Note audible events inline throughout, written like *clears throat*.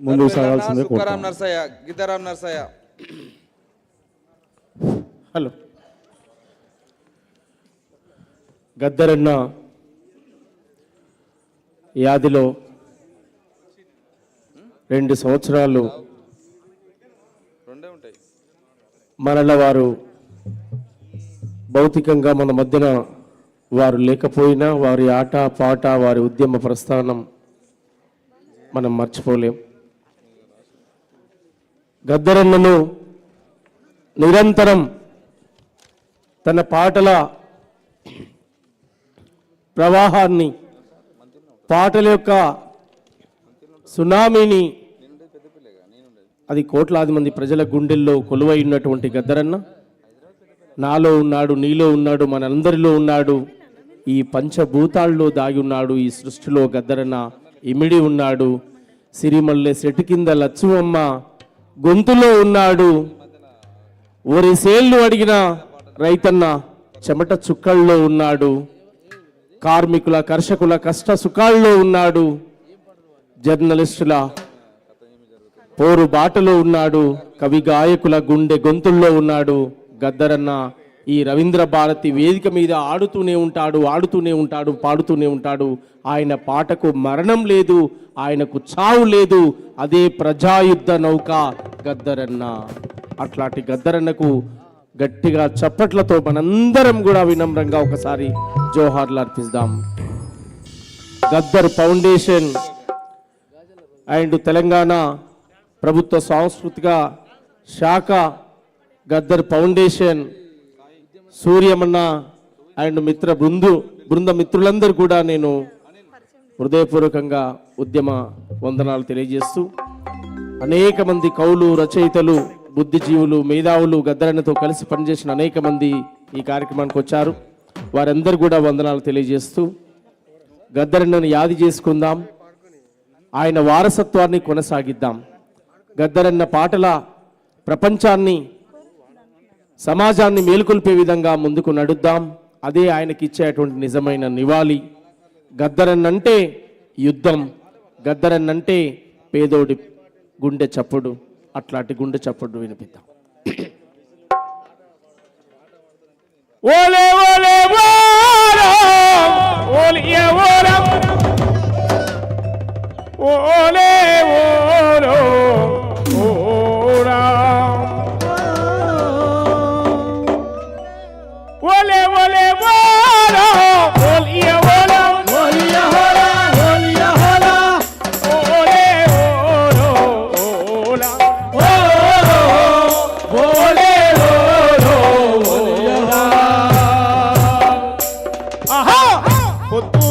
ముందుకు సాగాల్సిందే సుక్కరాం కోరుతాం నర్సయ్య గిద్దరాం నర్సయ్య. హలో. గద్దరన్న యాదిలో రెండు సంవత్సరాలు రెండే ఉంటాయి. మరల వారు భౌతికంగా మన మధ్యన వారు లేకపోయినా వారి ఆట పాట వారి ఉద్యమ ప్రస్థానం మనం మర్చిపోలేం. గద్దరన్నను నిరంతరం తన పాటల ప్రవాహాన్ని పాటల యొక్క సునామీని అది కోట్లాది మంది ప్రజల గుండెల్లో కొలువై ఉన్నటువంటి గద్దరన్న. నాలో ఉన్నాడు నీలో ఉన్నాడు మనందరిలో ఉన్నాడు. ఈ పంచభూతాల్లో దాగి ఉన్నాడు ఈ సృష్టిలో గద్దరన్న ఇమిడి ఉన్నాడు. సిరిమల్లె సెటు కింద లచ్చువమ్మ గొంతులో ఉన్నాడు. ఒరిసేళ్ళు అడిగిన రైతన్న చెమట చుక్కల్లో ఉన్నాడు. కార్మికుల కర్షకుల కష్ట సుఖాల్లో ఉన్నాడు. జర్నలిస్టుల పోరు బాటలో ఉన్నాడు. కవి గాయకుల గుండె గొంతుల్లో ఉన్నాడు. గద్దరన్న ఈ రవీంద్ర భారతి వేదిక మీద ఆడుతూనే ఉంటాడు ఆడుతూనే ఉంటాడు పాడుతూనే ఉంటాడు. ఆయన పాటకు మరణం లేదు. ఆయనకు చావు లేదు. అదే ప్రజాయుద్ధ నౌక గద్దరన్న. అట్లాంటి గద్దరన్నకు గట్టిగా చప్పట్లతో మనందరం కూడా వినమ్రంగా ఒకసారి జోహార్లు అర్పిస్తాం. గద్దర్ ఫౌండేషన్ అండ్ తెలంగాణ ప్రభుత్వ సాంస్కృతిక శాఖ గద్దర్ ఫౌండేషన్ సూర్యమన్న అండ్ మిత్ర బృందు బృంద మిత్రులందరూ కూడా నేను హృదయపూర్వకంగా ఉద్యమ వందనాలు తెలియజేస్తూ అనేక మంది కవులు రచయితలు బుద్ధిజీవులు మేధావులు గద్దరణతో కలిసి పనిచేసిన అనేక మంది ఈ కార్యక్రమానికి వచ్చారు. వారందరూ కూడా వందనాలు తెలియజేస్తూ గద్దరణను యాది చేసుకుందాం. ఆయన వారసత్వాన్ని కొనసాగిద్దాం. గద్దరన్న పాటల ప్రపంచాన్ని సమాజాన్ని మేలుకొల్పే విధంగా ముందుకు నడుద్దాం. అదే ఆయనకిచ్చేటువంటి నిజమైన నివాళి. గద్దరన్నంటే యుద్ధం గద్దరన్నంటే పేదోడి గుండె చప్పుడు అట్లాంటి గుండె చప్పుడు వినిపిద్దాం. *clears throat* ఓలే ఓలే 곧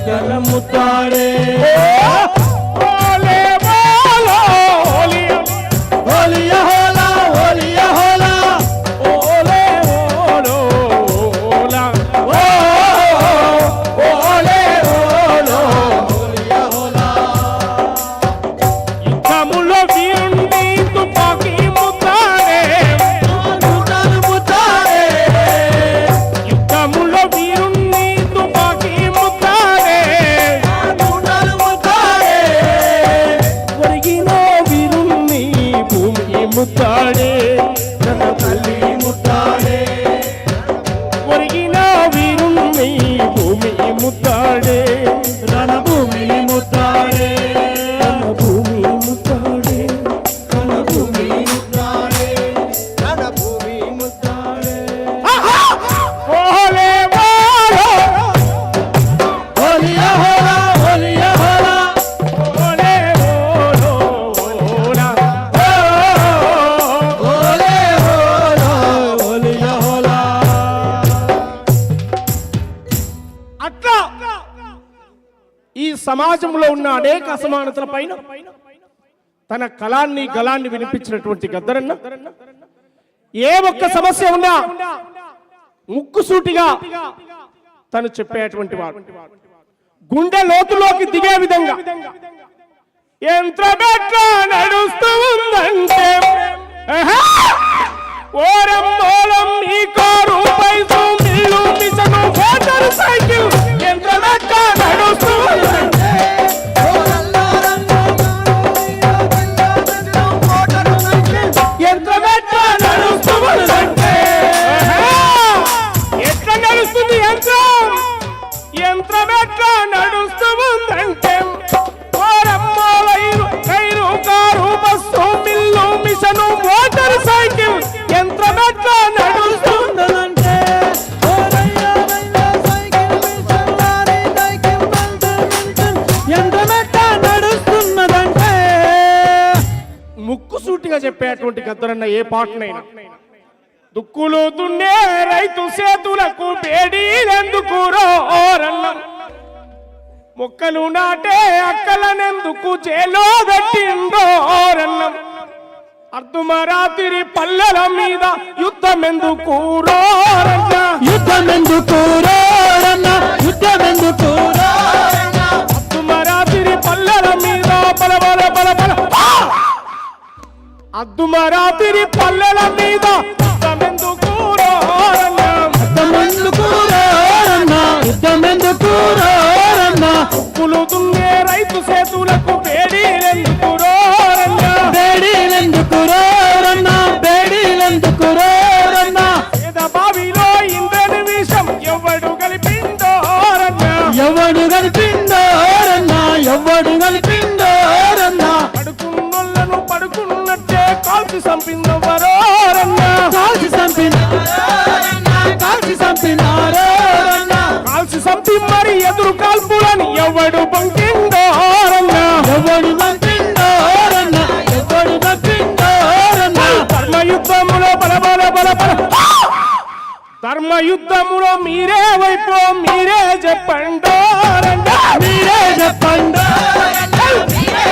சக்கர முத்தாடே సమాజంలో ఉన్న అనేక అసమానతల పైన తన కళాన్ని గలాన్ని వినిపించినటువంటి గద్దరన్న ఏ ఒక్క సమస్య ఉన్నా ముక్కుసూటిగా తను చెప్పేటువంటి వాడు గుండె లోతులోకి దిగే విధంగా ఎంత నడుస్తూ ఉందంటే ఆహా! ఓరమ్మోలం ఈ కారు పైసు సైకిల్ ఎంత నడుస్తూ పాటనైనా. దుక్కులు దున్నే రైతు చేతులకు పేడీలెందుకు రోరన్నం మొక్కలు నాటే అక్కలనెందుకు చేలో పెట్టిండోరన్నం అర్ధమరాత్రి పల్లెల మీద యుద్ధం ఎందుకు రోరన్న యుద్ధమెందుకు రోరన్న యుద్ధమెందుకు అర్ధమరాత్రి పల్లెల మీద బల బల బల బల ఆ! అర్ధమరాత్రి పల్లెల మీద. యుద్ధం ఎందుకు రోరన్న యుద్ధమెందుకు రోరన్న యుద్ధమెందుకు రోరన్న పులు దున్నే రైతు పేడీలెందుకు రోరన్న బేడీలెందుకు కాల్చి చంపిందవరోరన్న కాల్చి చంపినారోరన్న కాల్చి చంపినారోరన్న కాల్చి చంపి మరి ఎదురు కాల్పులని ఎవడు పంకిండోరన్న ఎవడు చంపిండోరన్న ఎవడు చంపిండోరన్న ధర్మయుద్ధములో బల బల బల బల. ఆ! ధర్మయుద్ధములో మీరే వైపు మీరే చెప్పండోరన్న. మీరే మీరే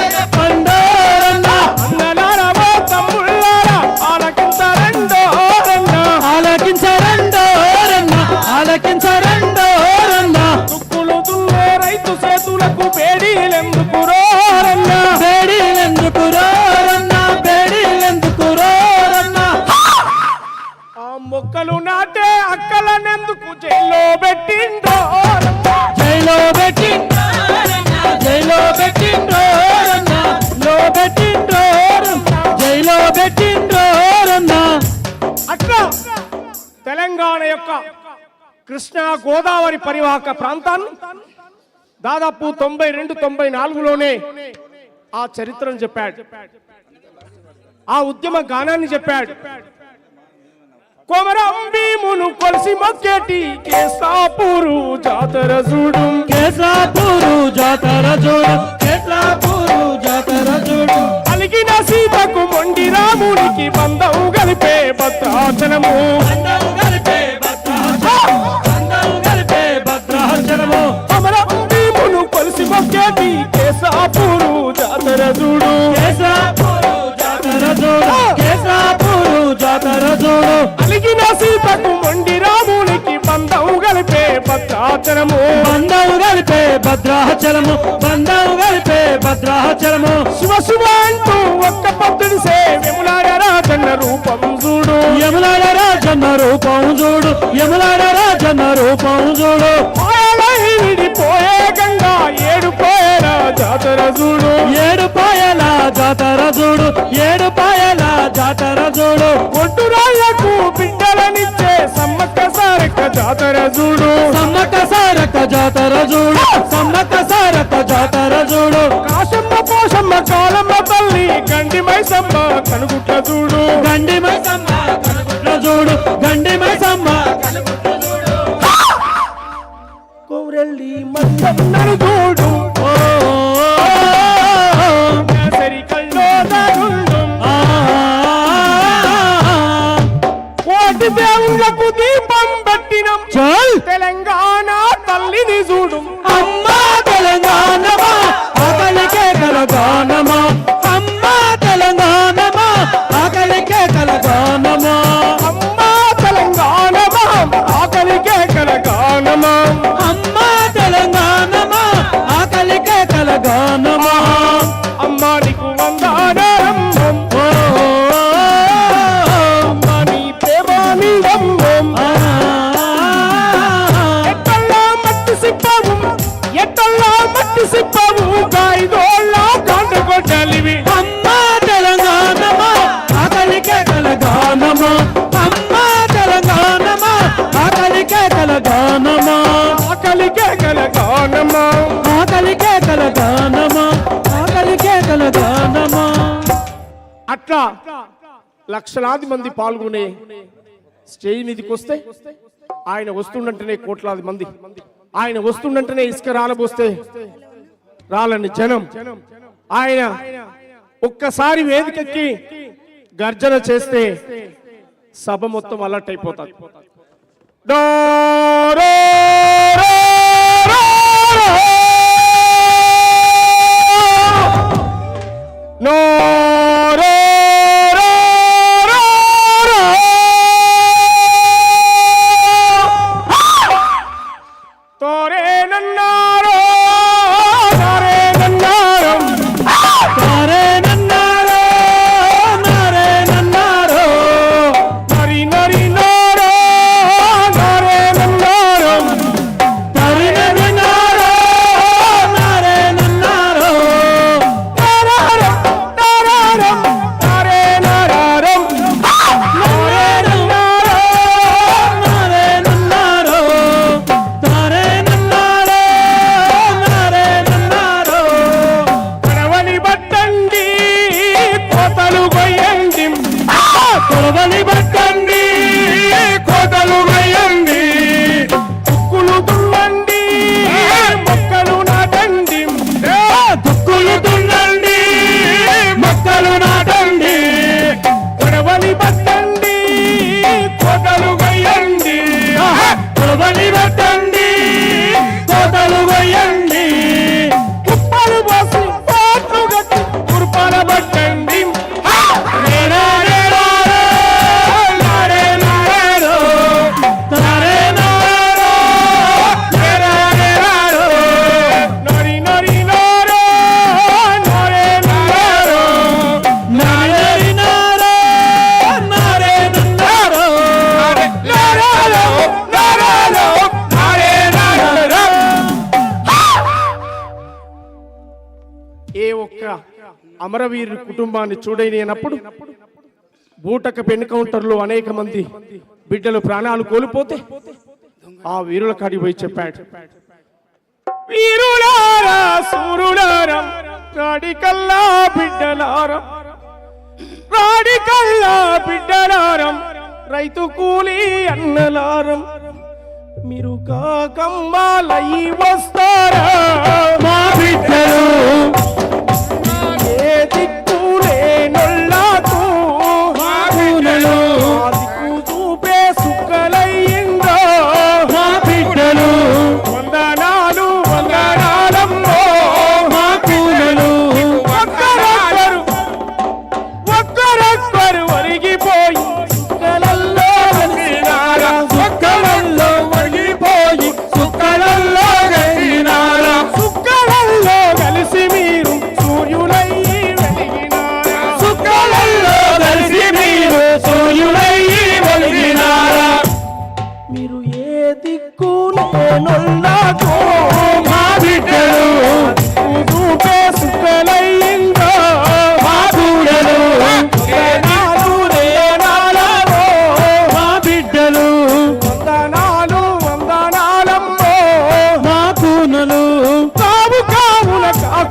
కృష్ణా గోదావరి పరివాహక ప్రాంతాన్ని దాదాపు తొంభై రెండు తొంభై నాలుగులోనే ఆ చరిత్రను చెప్పాడు. ఆ ఉద్యమ గానాన్ని చెప్పాడు. కొమరం భీమును కొలిసి మొక్కేటి కేసాపూరు జాతర చూడు కేసాపూరు జాతర చూడు కేసాపూరు జాతర చూడు అలిగిన సీతకు మొండి రామునికి బంధం కలిపే భద్రాచనము. మొక్కేటి కేసాపూరు జాతర చూడు. కేసాపూరు జాతర చూడు. కేసాపూరు జాతర చూడు. అలిగిన సీతకు మొండి రామునికి బంధం కలిపే భద్రాచనము బంధం కలిపే భద్రాచలము. బంధం కలిపే భద్రాచలము. శివ శివ అంటూ ఒక్క పద్దుని సేవెములాడ రాజన్న రూపం చూడు. యములాడ రాజన్న రూపం చూడు. యములాడ రాజన్న రూపం చూడు. విడిపోయే గంగా జాతర చూడు ఏడు పాయల జాతర చూడు ఏడు పాయల జాతర చూడు ఒడ్డు రాళ్ళకు బిడ్డలనిచ్చే సమ్మక్క సారక్క జాతర చూడు సమ్మక్క సారక్క జాతర చూడు సమ్మక్క సారక్క జాతర చూడు కాశమ్మ పోషమ్మ కాలమ్మ తల్లి గండి మైసమ్మ కనుగుట్ల చూడు. గండి మైసమ్మ ఆకలికే కల దానమా ఆకలికే కల కల అట్లా లక్షలాది మంది పాల్గొనే స్టేజ్ మీదకి వస్తే ఆయన వస్తుండంటేనే కోట్లాది మంది. ఆయన వస్తుండంటేనే ఇసుక రాలబోస్తే రాలని జనం. ఆయన ఒక్కసారి వేదికెక్కి గర్జన చేస్తే సభ మొత్తం అలర్ట్ అయిపోతారు. డోరో! No! కుటుంబాన్ని చూడలేనప్పుడు బూటక పెన్ కౌంటర్లో అనేక మంది బిడ్డలు ప్రాణాలు కోల్పోతే ఆ వీరుల కాడికి పోయి చెప్పాడు. వీరులారా సూరులారా రాడికల్లా బిడ్డలారా రాడికల్లా బిడ్డలారం రైతు కూలి అన్నలారం మీరు కాకంబాలయ్యి వస్తారా? మా బిడ్డలు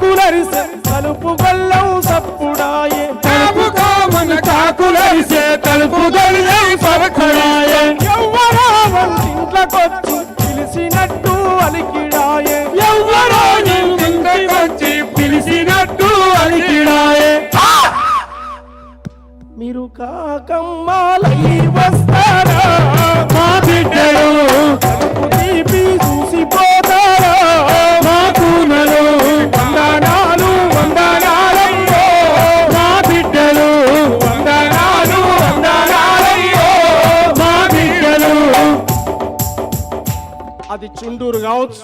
కాకులరిసె తలుపు గల్లం సప్పుడాయే. కామన కాకులరిసే తలుపు గొల్లై పరఖడాయ ఎవ్వరా వంటింట్లకొచ్చి పిలిచినట్టు అలికిడాయే. ఎవ్వరో వచ్చి పిలిచినట్టు అలికిడాయే. మీరు కాకమ్మాలయ్యి వస్తారా? మా బిడ్డలు అది చుండూరు కావచ్చు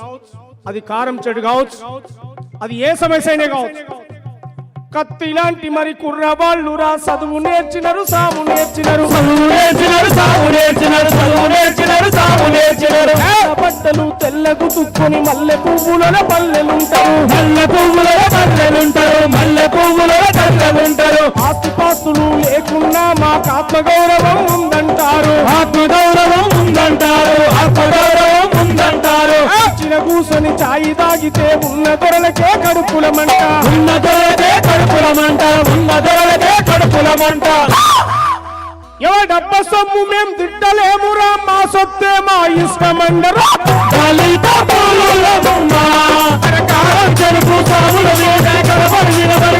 అది కారం చెడు కావచ్చు అది ఏ సమస్య అయినా కావచ్చు. కత్తి లాంటి మరి కుర్రవాళ్ళు రా చదువు నేర్చినరు సాము నేర్చినరు. చదువు నేర్చినారు సాగు నేర్చినారు చదువు నేర్చినారు సాగు నేర్చినారు. బట్టలు తెల్లకు తుక్కుని మల్లె పువ్వుల పల్లెలుంటారు. మల్లె పువ్వులలో పల్లెలుంటారు మల్లె పువ్వులలో కళ్ళలుంటారు ఆస్తిపాస్తులు లేకున్నా మాకు ఆత్మగౌరవం ఉందంటారు. ఆత్మగౌరవం ఉందంటారు ఆత్మగౌరవం ఇచ్చిన కూసొని చాయి తాగితే ఉన్న దొరలకే కడుపులమంట ఉన్న దొరలకే కడుపులమంట ఉన్న దొరలకే కడుపుల మంట. ఎవడబ్బ సొమ్ము మేం తిట్టలేమురా మా సొత్తే మా ఇష్టమండరా. చెరుపు సాముల మీద కలబడి నిలబడి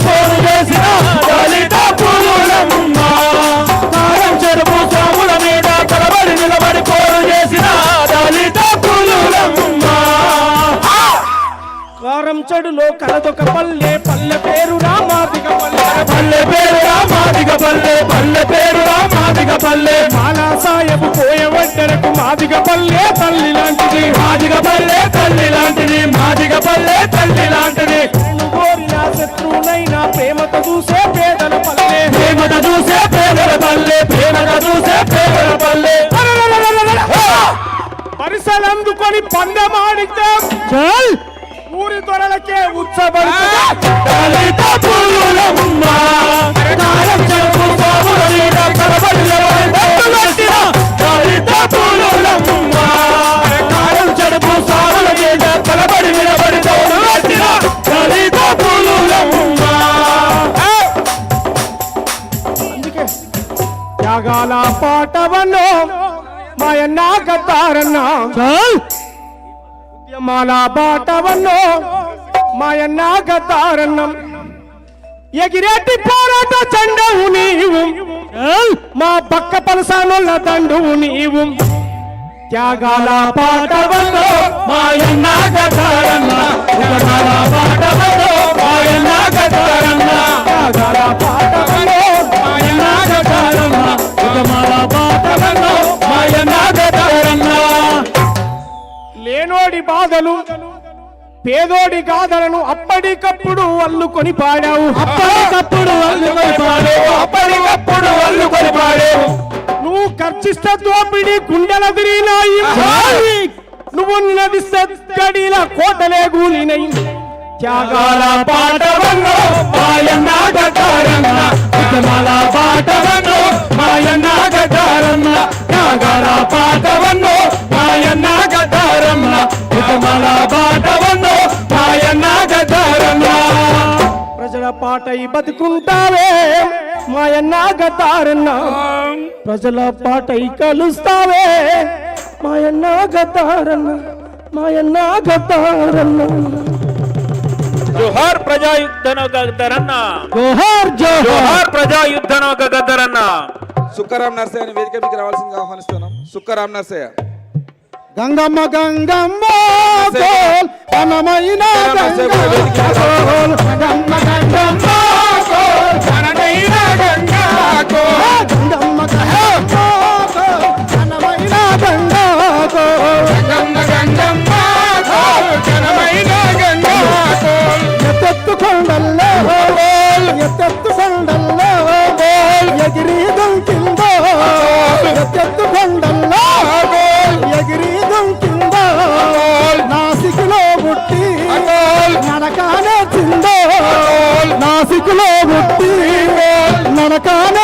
కారం చెడులో కలదొక పల్లె పల్లె పేరు రామాదిగ పల్లె. పల్లె పేరు రామాదిగ పల్లె పల్లె పేరు రామాదిగ పల్లె. మాలా సాయబు పోయే వడ్డరకు మాదిగ పల్లె తల్లి లాంటిది. మాదిగ పల్లె తల్లి లాంటిది మాదిగ పల్లె తల్లి లాంటిది. కోరిన శత్రువునైనా ప్రేమతో చూసే పేదల పల్లె. ప్రేమత చూసే పేదల పల్లె ప్రేమత చూసే పేదల పల్లె. పరిసలందుకొని పందెమాడితే ఊరి అందుకే త్యాగాల పాటవన్నో మాయన్న గద్దారన్న బాటవన్నో మాయన్న గద్దారన్నం ఎగిరేటి పోరాట చండవు నీవు. మా పక్క పలసానొల్ల దండువు నీవు. త్యాగాల పాటవన్నో మాయన్న పాటవతో మాయన్న త్యాగాల మాయన్న మాయన్న లేనోడి బాధలు పేదోడి గాథలను అప్పటికప్పుడు అల్లుకొని పాడావు. అప్పటికప్పుడు అల్లుకొని పాడేవు. అప్పటికప్పుడు అల్లుకొని పాడేవు. నువ్వు ఖర్చిస్తే దోపిడి గుండెల తిరిగినాయి. నువ్వు నిలదీస్తే గడిల కోటలే గూలినై. త్యాగాల పాటవన్నో మాయన్న గదారన్న ఉగమాల పాటవన్నో మాయన్న గదారన్న త్యాగాల పాటవన్నో మాయన్న గదారన్న ఉగమాల పాటవన్నో మాయన్న గదారన్న ప్రజల పాటై బతుకుంటావే మాయన్న గతారన్న ప్రజల పాటై కలుస్తావే మాయన్న గతారన్న మాయన్న గతారన్న జోహార్ ప్రజాయుద్ధనో గద్దరన్న జోహార్. జోహార్ ప్రజాయుద్ధనో గద్దరన్న సుక్కరాం నర్సయ్య వేదిక మీకు రావాల్సిందిగా ఆహ్వానిస్తున్నాం. సుక్కరాం నర్సయ్య. గంగమ్మ గంగమ్మ గోల్ వనమైన గంగా గోల్ గంగమ్మ గంగమ్మ గోల్ వనమైన గంగా గోల్ గంగమ్మ గంగమ్మ గోల్ వనమైన గంగా గోల్ గంగమ్మ గంగమ్మ Come on.